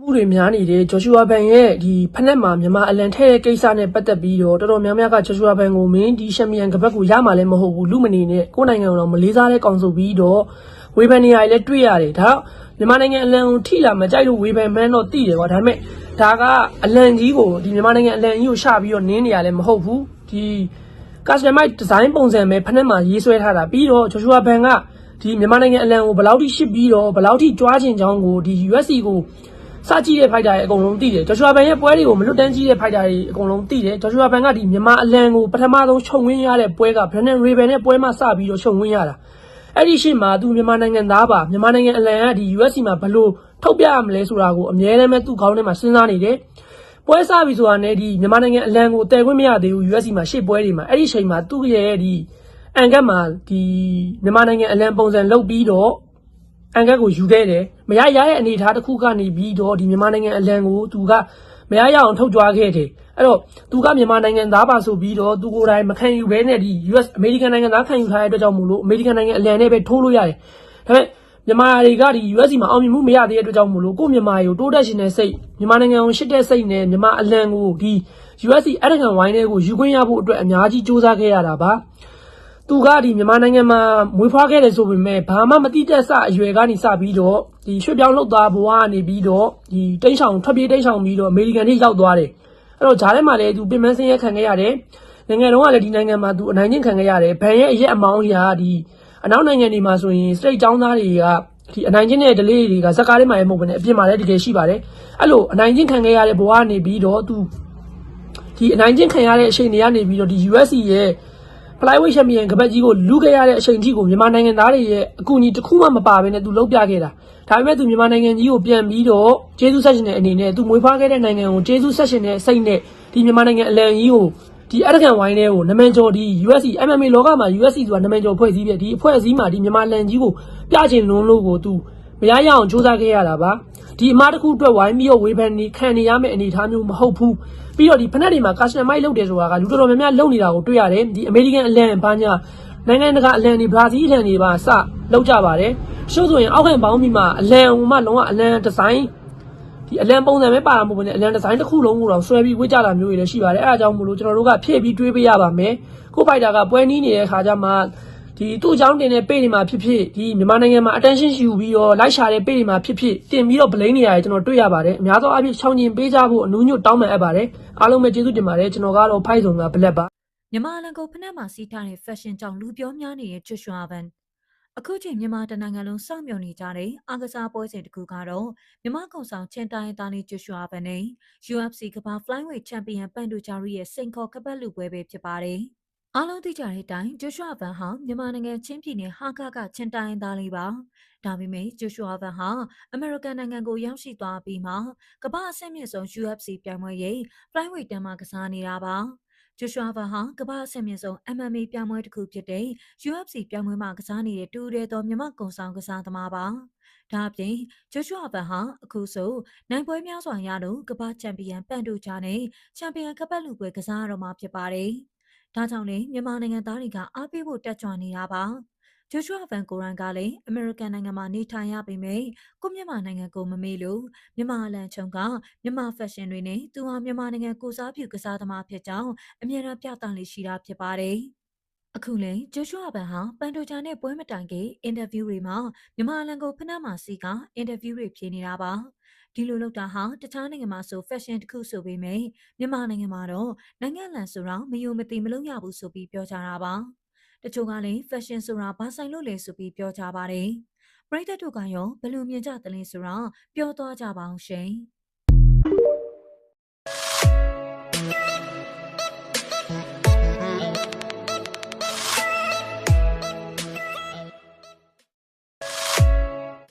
မှုတွေများနေတဲ့ဂျော်ရှူအာဘန်ရဲ့ဒီဖက်နက်မှာမြန်မာအလန်ထဲတဲ့ကိစ္စနဲ့ပတ်သက်ပြီးတော့တော်တော်များများကဂျော်ရှူအာဘန်ကိုမင်းဒီရှမ်ပီယံကပတ်ကိုရမှာလည်းမဟုတ်ဘူးလူမနေနဲ့ကိုယ့်နိုင်ငံကိုတော့မလေးစားတဲ့ကောင်ဆိုပြီးတော့ဝေဖန်နေရလည်းတွေ့ရတယ်ဒါတော့မြန်မာနိုင်ငံအလန်ကိုထိလာမကြိုက်လို့ဝေဖန်မှန်းတော့သိတယ်ကွာဒါပေမဲ့ဒါကအလန်ကြီးကိုဒီမြန်မာနိုင်ငံအလန်ကြီးကိုရှပြီးတော့နင်းနေရလည်းမဟုတ်ဘူးဒီ customize design ပုံစံပဲဖက်နက်မှာရေးဆွဲထားတာပြီးတော့ဂျော်ရှူအာဘန်ကဒီမြန်မာနိုင်ငံအလန်ကိုဘယ်လောက်ထိရှစ်ပြီးတော့ဘယ်လောက်ထိကြွားချင်ကြောင်းကိုဒီ USC ကို စကြည့်တဲ့ဖိုက်တာတွေအကုန်လုံးသိတယ်ဂျော်ရှူအာဘန်ရဲ့ပွဲတွေကိုမလွတ်တမ်းကြည့်တဲ့ဖိုက်တာတွေအကုန်လုံးသိတယ်ဂျော်ရှူအာဘန်ကဒီမြန်မာအလံကိုပထမဆုံးခြုံဝင်းရတဲ့ပွဲက Brandon Raven နဲ့ပွဲမှာစပြီးတော့ခြုံဝင်းရတာအဲ့ဒီရှေ့မှာသူမြန်မာနိုင်ငံသားပါမြန်မာနိုင်ငံအလံကဒီ USC မှာဘယ်လိုထုတ်ပြရမလဲဆိုတာကိုအမြဲတမ်းပဲသူ့ခေါင်းထဲမှာစဉ်းစားနေတယ်ပွဲစပြီဆိုတာနဲ့ဒီမြန်မာနိုင်ငံအလံကိုတည်ခွင့်မရသေးဘူး USC မှာရှေ့ပွဲတွေမှာအဲ့ဒီချိန်မှာသူ့ရဲ့ဒီအန်ကတ်မှာဒီမြန်မာနိုင်ငံအလံပုံစံလုပ်ပြီးတော့ အန်ကက်ကိုယူခဲ့တယ်မရရရဲ့အနေအထားတစ်ခုကနေပြီးတော့ဒီမြန်မာနိုင်ငံအလံကိုသူကမရရအောင်ထုတ်ကြွားခဲ့တယ်အဲ့တော့သူကမြန်မာနိုင်ငံသားပါဆိုပြီးတော့သူကိုယ်တိုင်မခံယူဘဲနဲ့ဒီ US အမေရိကန်နိုင်ငံသားခံယူထားတဲ့အတွက်ကြောင့်မို့လို့အမေရိကန်နိုင်ငံအလံနဲ့ပဲထိုးလို့ရတယ်ဒါပေမဲ့မြန်မာတွေကဒီ US မှာအောင်မြင်မှုမရသေးတဲ့အတွက်ကြောင့်မို့လို့ကိုယ့်မြန်မာတွေကိုတိုးတက်ရှင်တဲ့စိတ်မြန်မာနိုင်ငံကိုရှစ်တဲ့စိတ်နဲ့မြန်မာအလံကိုဒီ US အဲ့ဒါခံဝိုင်းတွေကိုယူခွင့်ရဖို့အတွက်အများကြီးစူးစမ်းခဲ့ရတာပါ သူကဒီမြန်မာနိုင်ငံမှာမွေးဖွားခဲ့တယ်ဆိုပေမဲ့ဘာမှမတိတက်ဆအရွယ်ကနေစပြီးတော့ဒီရွှေ့ပြောင်းလှုပ်သားဘဝကနေပြီးတော့ဒီတိန့်ဆောင်ထွက်ပြေးတိန့်ဆောင်ပြီးတော့အမေရိကန်ထိရောက်သွားတယ်အဲ့တော့ဂျားထဲမှာလည်းသူပြင်ပန်းစင်းရဲခံခဲ့ရတယ်နိုင်ငံတော်ကလည်းဒီနိုင်ငံမှာသူအနိုင်ကျင့်ခံခဲ့ရတယ်ဘန်ရဲ့အရက်အမောင်းရာဒီအနောက်နိုင်ငံတွေမှာဆိုရင်စတိတ်ចောင်းသားတွေကဒီအနိုင်ကျင့်တဲ့ delay တွေကဇက်ကားထဲမှာလည်းမဟုတ်ဘဲနဲ့အပြင်မှာလည်းတကယ်ရှိပါတယ်အဲ့လိုအနိုင်ကျင့်ခံခဲ့ရတဲ့ဘဝကနေပြီးတော့သူဒီအနိုင်ကျင့်ခံရတဲ့အချိန်တွေကနေပြီးတော့ဒီ USC ရဲ့ flyweight champion ကပတ်ကြီးကိုလူခဲ့ရတဲ့အချိန်ထိကိုမြန်မာနိုင်ငံသားတွေရဲ့အကူအညီတစ်ခုမှမပါဘဲနဲ့သူလှုပ်ပြခဲ့တာဒါပေမဲ့သူမြန်မာနိုင်ငံကြီးကိုပြန်ပြီးတော့ကျေးဇူးဆက်ရှင်တဲ့အနေနဲ့သူမွေးဖွားခဲ့တဲ့နိုင်ငံကိုကျေးဇူးဆက်ရှင်တဲ့စိတ်နဲ့ဒီမြန်မာနိုင်ငံအလံကြီးကိုဒီအရကန်ဝိုင်းတွေကိုနမန်ကျော်ဒီ USC MMA လောကမှာ USC ဆိုတာနမန်ကျော်ဖွဲ့စည်းပြဒီအဖွဲ့အစည်းမှာဒီမြန်မာလန်ကြီးကိုပြချင်လွန်းလို့ကိုသူမရရအောင်စူးစမ်းခဲ့ရတာပါဒီအမားတစ်ခုအတွက်ဝိုင်းပြီးတော့ဝေဖန်နေခံနေရမယ့်အနေအထားမျိုးမဟုတ်ဘူး ပြီးတော့ဒီဖက်နက်တွေမှာ customize လုပ်တယ်ဆိုတာကလူတော်တော်များများလုပ်နေတာကိုတွေ့ရတယ်ဒီ American အလံဘာညာနိုင်ငံတကာအလံတွေဘရာဇီးအလံတွေပါစလုပ်ကြပါတယ်ရှုပ်ဆိုရင်အောက်ခံပေါင်းပြီးမှအလံဟိုမှလုံးဝအလံဒီဇိုင်းဒီအလံပုံစံပဲပါတာမဟုတ်ဘူးねအလံဒီဇိုင်းတစ်ခုလုံးကိုတော့ဆွဲပြီးဝစ်ကြတာမျိုးတွေလည်းရှိပါတယ်အဲအကြောင်းမို့လို့ကျွန်တော်တို့ကဖြည့်ပြီးတွေးပေးရပါမယ်ကိုဖိုက်တာကပွဲနီးနေတဲ့ခါကျမှ ဒီသူ့အကြောင်းတင်တဲ့ပေတွေမှာဖြစ်ဖြစ်ဒီမြန်မာနိုင်ငံမှာ attention ယူပြီးတော့လိုက်ရှာတဲ့ပေတွေမှာဖြစ်ဖြစ်တင်ပြီးတော့ blame နေရတယ်ကျွန်တော်တွေ့ရပါတယ်အများသောအားဖြင့်ချောင်းကျင်ပေးကြဖို့အနူးညွတ်တောင်းပန်အပ်ပါတယ်အားလုံးပဲကျေးဇူးတင်ပါတယ်ကျွန်တော်ကတော့ဖိုက်ဆုံးကဘလက်ပါမြန်မာလန်ကိုဖက်နှက်မှာစီးထားတဲ့ fashion ကြောင့်လူပြောများနေတဲ့ချွတ်ရွှာဗန်အခုချိန်မြန်မာတနိုင်ငံလုံးစောင့်မျှော်နေကြတဲ့အားကစားပွဲစဉ်တစ်ခုကတော့မြန်မာကောင်ဆောင်ချင်းတိုင်းသားလေးချွတ်ရွှာဗန်နဲ့ UFC ကမ္ဘာ flyweight champion ပန်ဒူဂျာရီရဲ့စိန်ခေါ်ကပတ်လူပွဲပဲဖြစ်ပါတယ်။ အားလုံးသိကြတဲ့အတိုင်းဂျွှွာဗန်ဟာမြန်မာနိုင်ငံချင်းပြည်နယ်ဟာကကချင်းတိုင်းသားလေးပါ။ဒါပေမဲ့ဂျွှွာဗန်ဟာအမေရိကန်နိုင်ငံကိုရောက်ရှိသွားပြီးမှကမ္ဘာအဆင့်မြင့်ဆုံး UFC ပြိုင်ပွဲရဲ့ flyweight တန်းမှာကစားနေတာပါ။ဂျိုရှွာဗန်ဟာကမ္ဘာအဆင့်မြင့်ဆုံး MMA ပြိုင်ပွဲတစ်ခုဖြစ်တဲ့ UFC ပြိုင်ပွဲမှာကစားနေတဲ့တူရဲသောမြမကုံဆောင်ကစားသမားပါ။ဒါအပြင်ဂျိုရှွာဗန်ဟာအခုဆိုနိုင်ပွဲများစွာရလို့ကမ္ဘာချန်ပီယံပန်တူချာနဲ့ချန်ပီယံကပတ်လူပွဲကစားရတော့မှာဖြစ်ပါတယ်။ ဒါကြောင့်လေမြန်မာနိုင်ငံသားတွေကအားပေးဖို့တက်ကြွနေတာပါ။ဂျိုရှွာဗန်ကိုရန်ကလည်းအမေရိကန်နိုင်ငံမှာနေထိုင်ရပေမယ့်ကိုမြန်မာနိုင်ငံကိုမမေ့လို့မြန်မာအလံချုံကမြန်မာဖက်ရှင်တွေနဲ့သူဟာမြန်မာနိုင်ငံကိုစားပြုကစားသမားဖြစ်ကြောင်းအမြဲတမ်းပြသလေးရှိတာဖြစ်ပါတယ်။အခုလေဂျိုရှွာဗန်ဟာပန်တိုဂျာနဲ့ပွဲမတိုင်ခင်အင်တာဗျူးတွေမှာမြန်မာအလံကိုဖနှက်မှစီကအင်တာဗျူးတွေဖြေနေတာပါ။ ဒီလိုလုပ်တာဟာတခြားနိုင်ငံမှာဆို fashion တစ်ခုဆိုပေမဲ့မြန်မာနိုင်ငံမှာတော့နိုင်ငံလန်ဆိုတော့မယုံမသိမလုပ်ရဘူးဆိုပြီးပြောကြတာပါ။တချို့ကလည်း fashion ဆိုတာဘာဆိုင်လို့လဲဆိုပြီးပြောကြပါတယ်ပရိသတ်တို့ကရောဘယ်လိုမြင်ကြသလဲဆိုတာပြောသွားကြပါအောင်ရှင်။